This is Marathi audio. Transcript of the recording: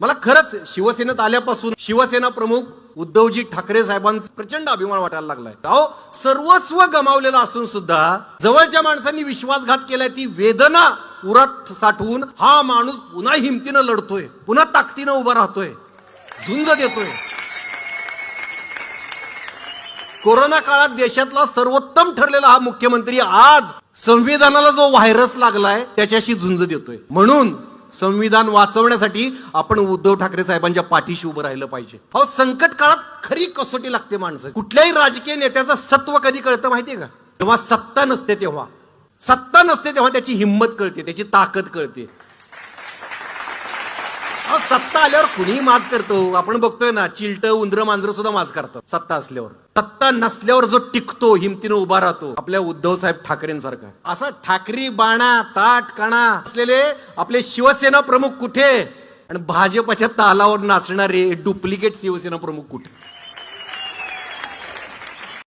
मला खरंच शिवसेनेत आल्यापासून शिवसेना प्रमुख उद्धवजी ठाकरे साहेबांचा प्रचंड अभिमान वाटायला लागलाय. अहो सर्वस्व गमावलेलं असून सुद्धा जवळच्या माणसांनी विश्वासघात केलाय ती वेदना उरात साठवून हा माणूस पुन्हा हिमतीनं लढतोय पुन्हा ताकदीनं उभा राहतोय झुंज देतोय. कोरोना काळात देशातला सर्वोत्तम ठरलेला हा मुख्यमंत्री आज संविधानाला जो व्हायरस लागलाय त्याच्याशी झुंज देतोय. म्हणून संविधान वाचवण्यासाठी आपण उद्धव ठाकरे साहेबांच्या पाठीशी उभं राहिलं पाहिजे. अहो संकट काळात खरी कसोटी लागते माणसं. कुठल्याही राजकीय नेत्याचं सत्व कधी कळतं माहितीये का? तेव्हा सत्ता नसते तेव्हा. सत्ता नसते तेव्हा त्याची हिंमत कळते त्याची ताकद कळते. अहो, सत्ता आल्यावर कुणीही माज करतो. आपण बघतोय ना चिलट उंदर मांजर सुद्धा माज करतात सत्ता असल्यावर. सत्ता नसल्यावर जो टिकतो हिमतीनं उभा राहतो आपल्या उद्धव साहेब ठाकरेंसारखा. असा ठाकरी बाणा ताट कणा असलेले आपले शिवसेना प्रमुख कुठे? आणि भाजपच्या तालावर नाचणारे डुप्लिकेट शिवसेना प्रमुख कुठे?